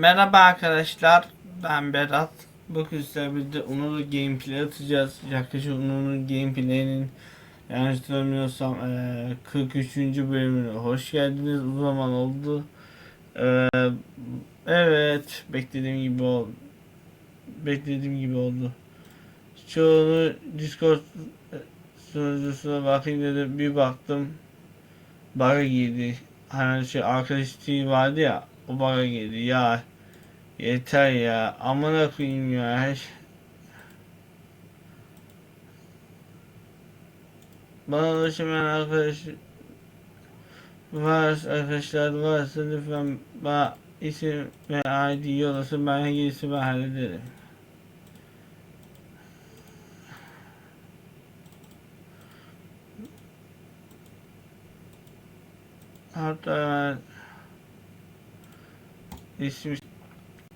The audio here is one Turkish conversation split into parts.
Merhaba arkadaşlar, ben Berat. Bugün sizlerle birlikte Unulu gameplay atacağız. Yaklaşık Unulu gameplay'inin yanlış hatırlamıyorsam eee, 43. bölümüne hoş geldiniz. Uzun zaman oldu. Evet, beklediğim gibi oldu. Beklediğim gibi oldu. Çoğunu Discord sunucusuna bakayım dedim. Bir baktım. Bug'a girdi. Hani şey arkadaş vardı ya o bug'a girdi. Ya yeter ya. Amına koyayım ya. Her şey- Bana ulaşamayan arkadaş var arkadaşlar varsa lütfen bana isim ve ID yollasın ben gerisi ben hallederim. Hatta ismi,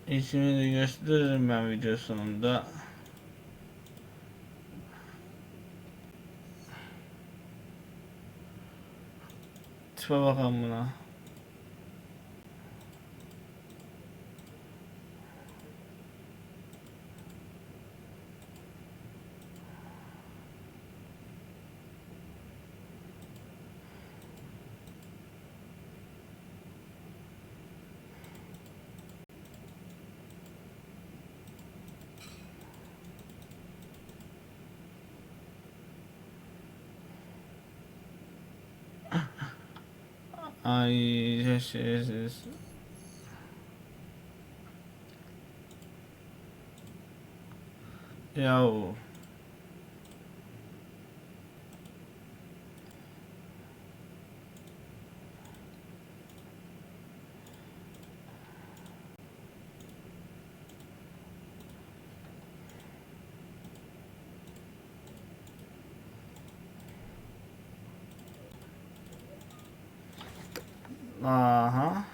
ismini de gösteririm ben video sonunda. Tipe bakalım buna. Ay yes, yes, yes. Yahu. Aha.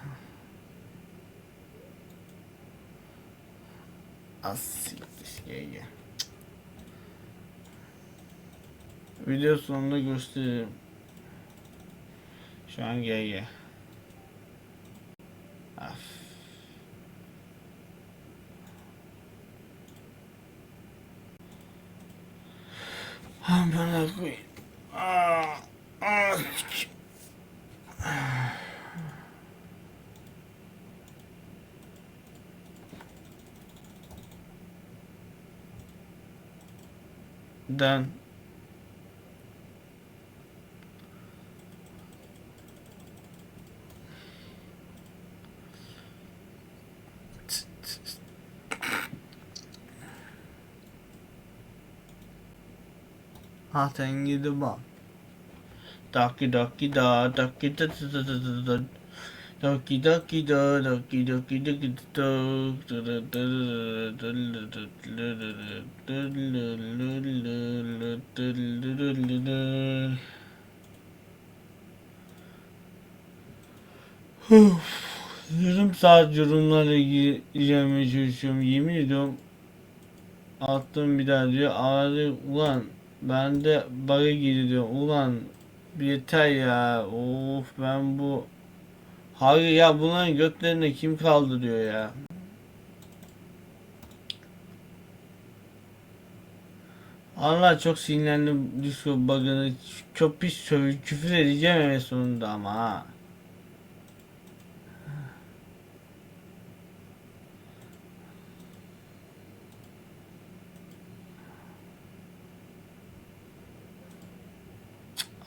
Asiktir GG. Video sonunda gösteririm. Şu an GG. Af. Amına koyayım. Aa, aa, sikim. Done. Ha sen gidi bak. Daki daki da daki da da da da da da. Daki daki da daki da da da da da da Yarım saat yorumlarla girmeye çalışıyorum. Yemin ediyorum attım bir daha diyor. Ağrı ulan ben de bug'a girdi. Ulan yeter ya. Of ben bu Hayır ya bunların götlerine kim kaldırıyor ya? Allah çok sinirlendim Discord bug'ını. Çok pis sövü küfür edeceğim en sonunda ama ha.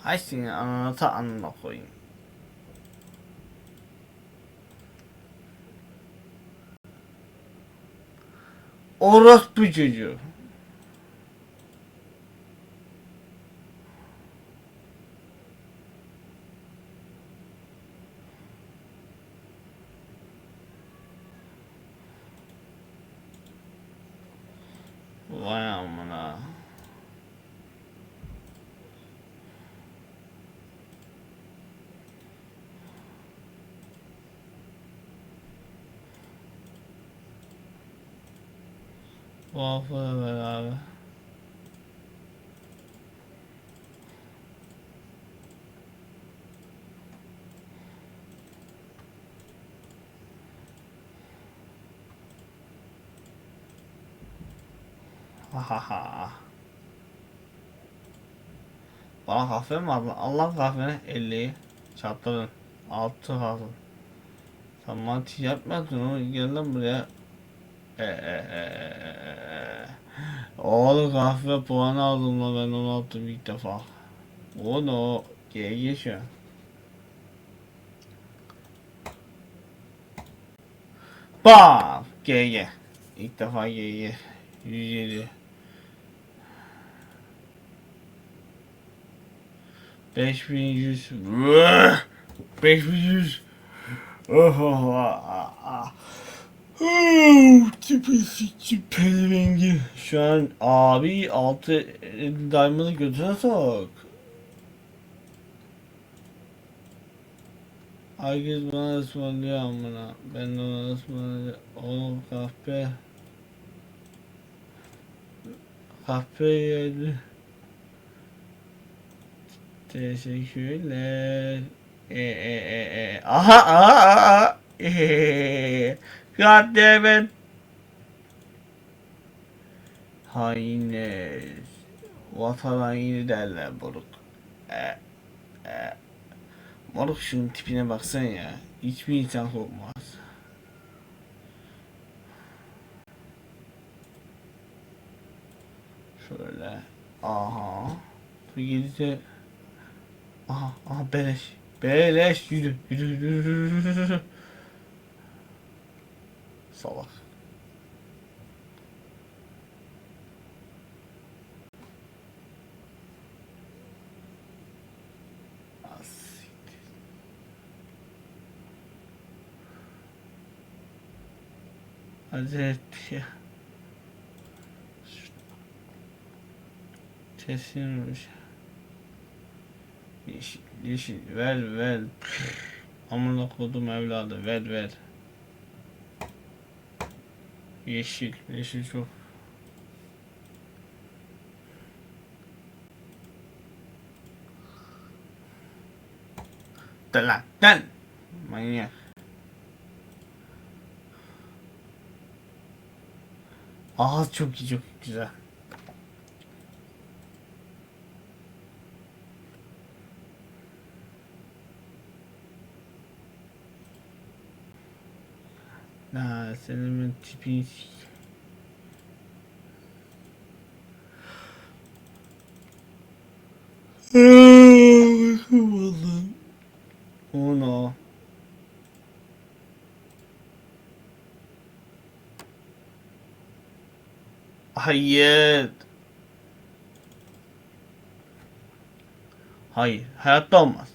Ay senin ananı ta anına koyayım. Orospu çocuğu. Muhafı ver abi. Hahaha. Bana kahve mi aldın? Allah kahveni 50 çarptırın. 6 aldın. Tamam ticaret mi yaptın oğlum? Gel lan buraya. Ee. Oğlum kahve puanı aldım lan ben onu attım ilk defa. O ne o? Şu an. Bam! GG. İlk defa GG. 107. 5100. Vıh! 5100. Oh, oh, ah, ah. Oh, tipi sikti pelivengi. Şu an abi altı diamond'ı götüne sok. Herkes bana ısmarlıyor amına. Ben de ona ısmarlıyorum. Oğlum kahpe. Kahpe geldi. Teşekkürler. E e e e. Aha aha aha. E. God damn it. Hainler. Vatan haini derler moruk. E, e. Moruk şunun tipine baksan ya. Hiçbir insan korkmaz. Şöyle. Aha. Bu gidince Aha, aha beleş. Beleş yürü, yürü, yürü, yürü, yürü. Salak. Etti ya. Kesilmiş. Yeşil, yeşil, ver ver. Amına kodum evladı, ver ver. Yeşil, yeşil çok. Lan, dön! Manyak. Aa çok iyi, çok güzel. Ha, senin s- Vallahi. Uno. Hayır. Hayır. Hayatta olmaz.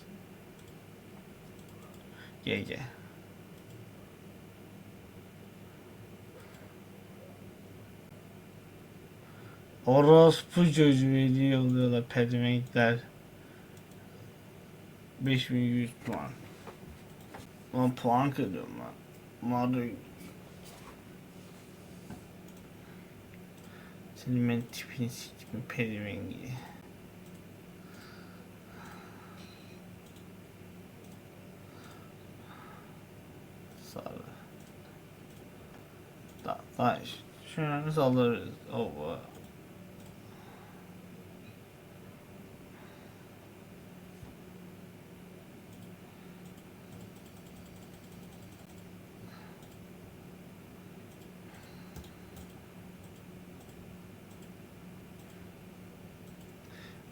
GG. Orospu çocuğu hediye yolluyorlar pedemenkler. 5100 puan. Lan puan kırıyorum lan. Mağdur. Senin ben tipini siktim pedemengi. Sarı. Da, da. Şunu saldırırız. Oh, wow.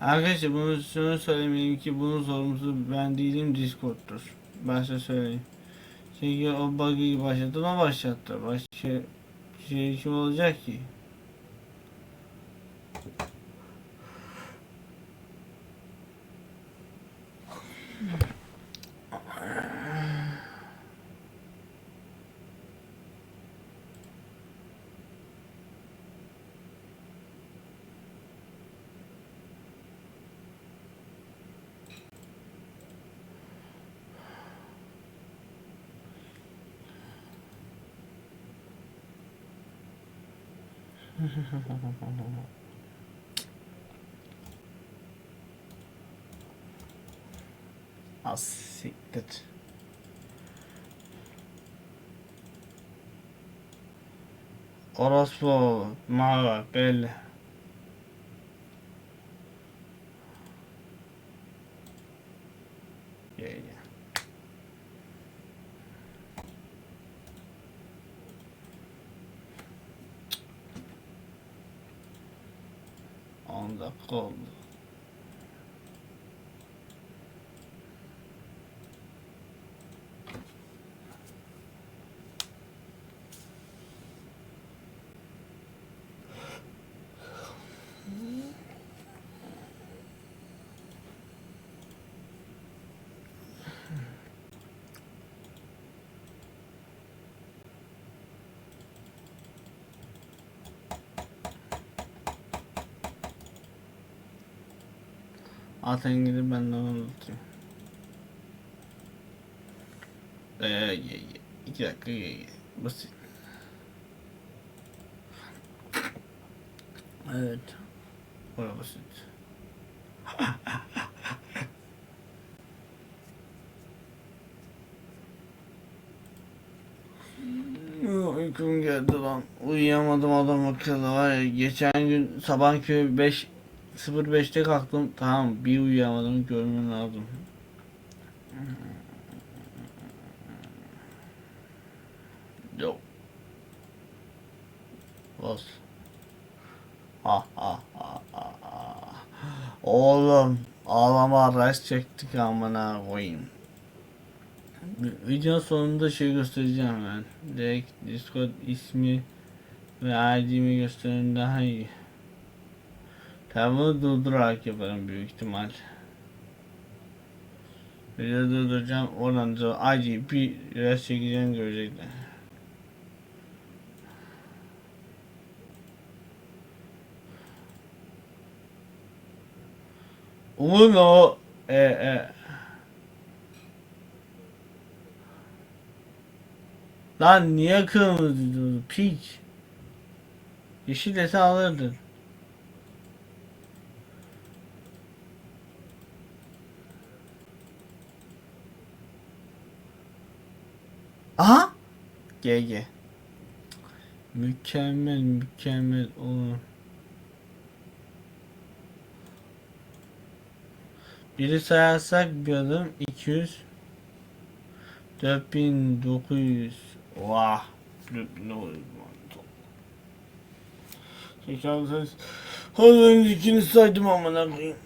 Arkadaşlar bunu şunu söylemeliyim ki bunun sorumlusu ben değilim Discord'dur. Başta söyleyeyim. Çünkü o bug'ı başlattı o başlattı. Başka şey kim olacak ki? Az siktir. Orospu mavi belli. 10 dakika oldu. Atın gidip ben de onu unutayım. Ee. İki dakika. Basit. Evet. Baya basit. Uykum geldi lan. Uyuyamadım adam akıllı var ya. Geçen gün sabah köy 5 05'te kalktım. Tamam bir uyuyamadım görmen lazım. Yok. Bas. Ha ha ha ha. Oğlum ağlama res çektik amına koyayım. Bir- Video sonunda şey göstereceğim ben. Direkt Discord ismi ve ID'mi gösterin daha iyi. Tabi durdurarak yaparım büyük ihtimal. Video durduracağım oradan da IDP res çekeceğim görecekler. Uno e e Lan niye kırmızı? Piç. Yeşil dese alırdın. Aha! GG. Mükemmel mükemmel olur. Biri sayarsak bir adım 200 4900 Vah 4900 Tekrar ses Az öncekini saydım amına koyayım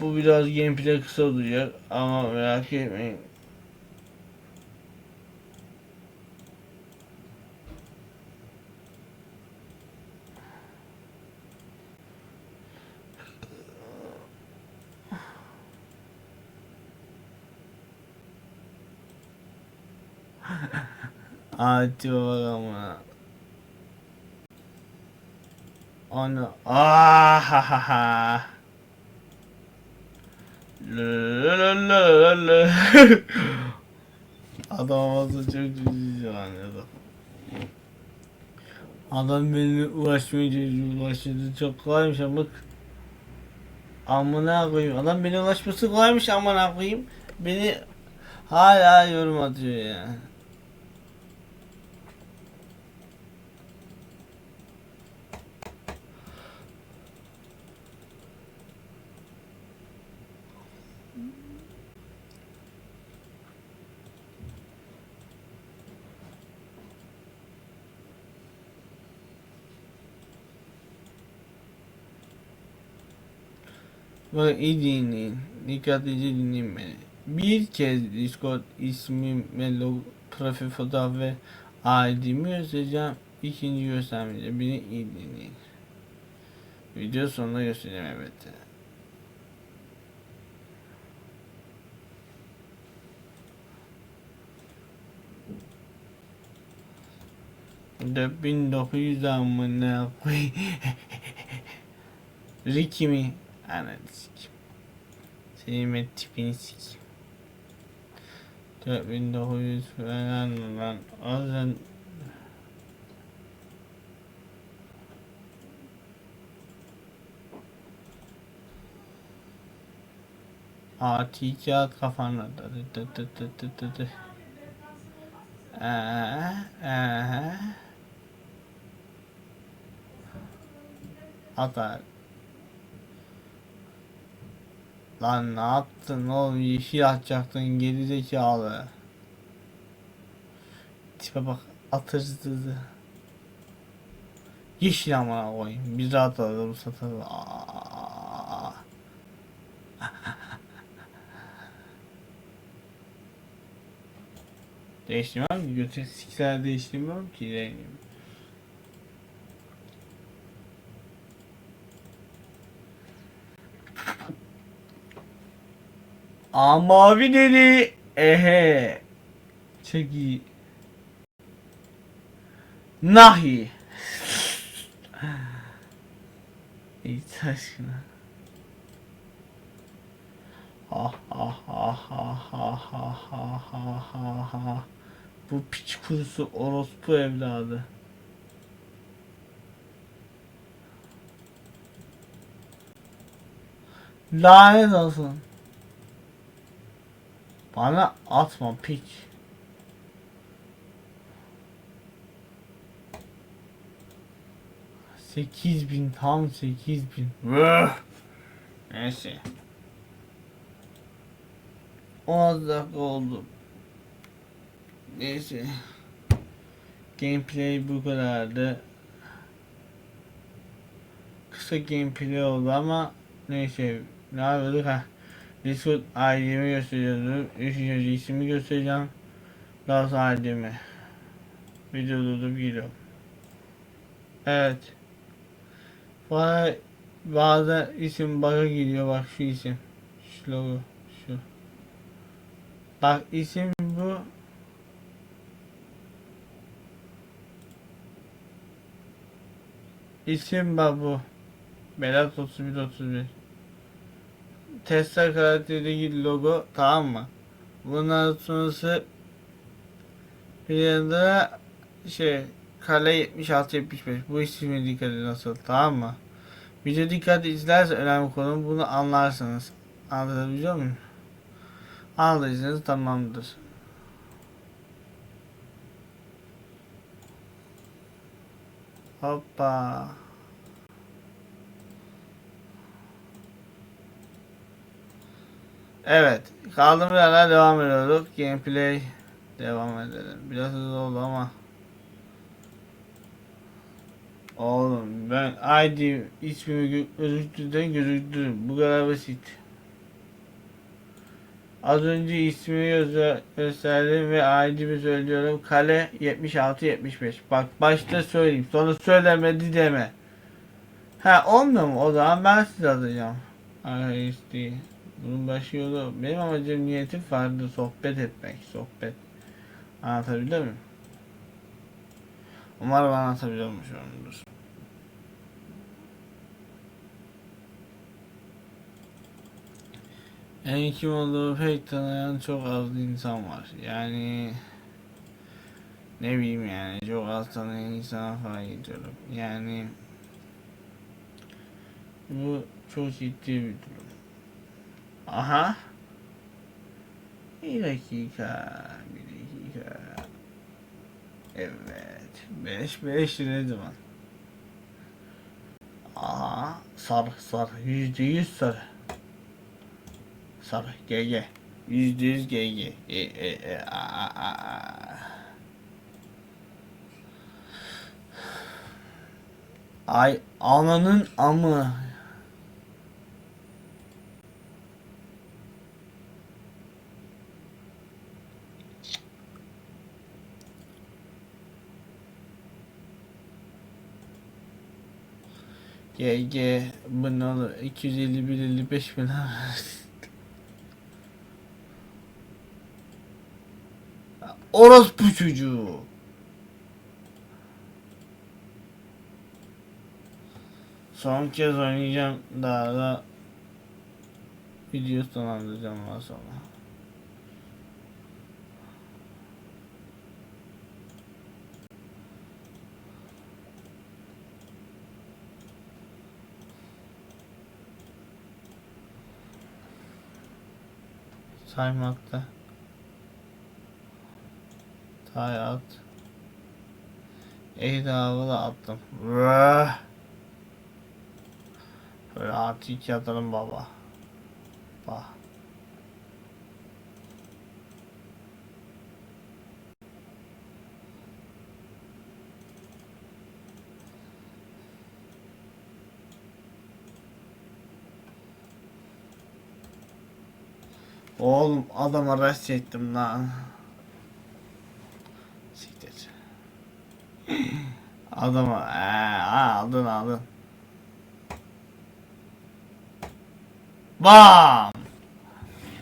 Bu biraz gameplay kısa olacak ama merak etmeyin Hadi bakalım. Ana. Ah ha ha ha. Adam olmazsa çok cici şu an ya da. Adam benimle uğraşmayınca uğraşınca çok kolaymış ama bak. Amına koyayım. Adam beni ulaşması kolaymış amına koyayım. Beni hala yorum atıyor ya. Bakın iyi dinleyin. Dikkatlice dinleyin beni. Bir kez Discord ismim ve logo, profil fotoğraf ve ID'mi göstereceğim. İkinci göstermeyeceğim. Beni iyi dinleyin. Video sonunda göstereceğim evet. Dört bin dokuz yüz amına koy. Ricky mi? Ananı sikim. Senin tipini sikim. 4900 falan lan. O yüzden Ati kağıt kafana. Dı dı dı dı dı dı. Ee, ee. Atar. Lan ne yaptın oğlum yeşil atacaktın geri zekalı. Tipe bak atırsızı. Yeşil amına koyayım. Biz rahat alalım satalım. Değiştirmem ki götür sikler değiştirmem ki rengimi. Aa mavi deli. Ehe. Çok iyi. Nahi. İyi aşkına. Ha ha ha ha ha ha ha ha ha ha. Bu piç kurusu orospu evladı. Lanet olsun. Bana atma piç. Sekiz bin tam sekiz bin. Neyse. 10 dakika oldu. Neyse. Gameplay bu kadardı. Kısa gameplay oldu ama neyse. Ne yapıyorduk ha? Discord ID'mi gösteriyordum. Üçüncü ismi göstereceğim. Daha sonra ID'mi. Video durdurup geliyorum. Evet. Bana bazen isim baka geliyor bak şu isim. Şu logo. Şu. Bak isim bu. İsim bak bu. Berat 31 31. Tesla karakterindeki logo tamam mı? Bundan sonrası yanda şey kale 76 75 bu isime dikkat edin nasıl tamam mı? Video dikkat izlerse önemli konu bunu anlarsınız. Anlatabiliyor muyum? Anladıysanız tamamdır. Hoppa. Evet. Kaldığımız yerden devam ediyorduk. Gameplay devam edelim. Biraz hızlı oldu ama. Oğlum ben ID ismimi gö- gözüktüğünden gözüktüm. Bu kadar basit. Az önce ismimi gösterdim ve ID'mi söylüyorum. Kale 76 75. Bak başta söyleyeyim. Sonra söylemedi deme. Ha olmuyor mu? O zaman ben size atacağım. ISD. Bunun başı yolu. Benim amacım niyetim farklı. Sohbet etmek. Sohbet. Anlatabiliyor muyum? Umarım anlatabiliyormuşumdur. En kim olduğu pek tanıyan çok az insan var. Yani ne bileyim yani çok az tanıyan insana falan gidiyorum. Yani bu çok ciddi bir durum. Aha. Bir dakika. Bir dakika. Evet. 5 5 ne zaman? Aha. Sarı sarı. Yüzde yüz sarı. Sarı. GG. Yüzde yüz GG. E, e, e, a, a, a. Ay ananın amı. GG bunu 251 55 bin Orospu çocuğu. Son kez oynayacağım daha da video sonlandıracağım daha sonra. saymakta. Tay at. Ey davalı attım. Böyle artık yatalım baba. Oğlum adam araç çektim lan. Siktir. Adama ee, aldın aldın. Bam!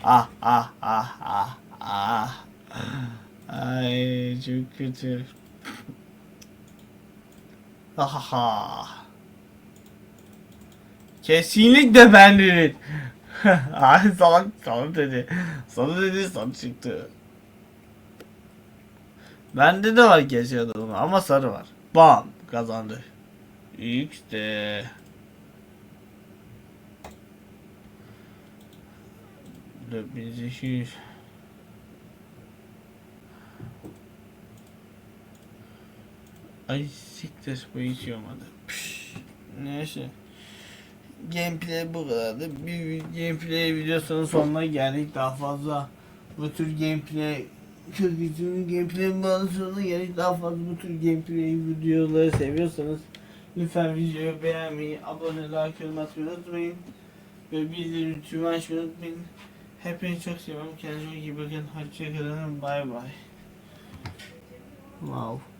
Ah ah ah ah ah. Ay çok kötü. Ahaha. Kesinlikle ben değil. Ay salak sana dedi. Sana dedi sana çıktı. Bende de var gece adamı ama sarı var. Bam kazandı. İşte. Sekiz yüz. Ay siktir bu hiç olmadı. Neyse. Gameplay bu kadardı. Bir gameplay videosunun sonuna geldik. Daha fazla bu tür gameplay Kırgız'ın gameplay bağlantısına geldik. Daha fazla bu tür gameplay videoları seviyorsanız lütfen videoyu beğenmeyi, abone, like, yorum unutmayın. Ve bildirim tüm açmayı unutmayın. Hepinizi çok seviyorum. Kendinize iyi bakın. Hoşçakalın. Bay bay. Wow.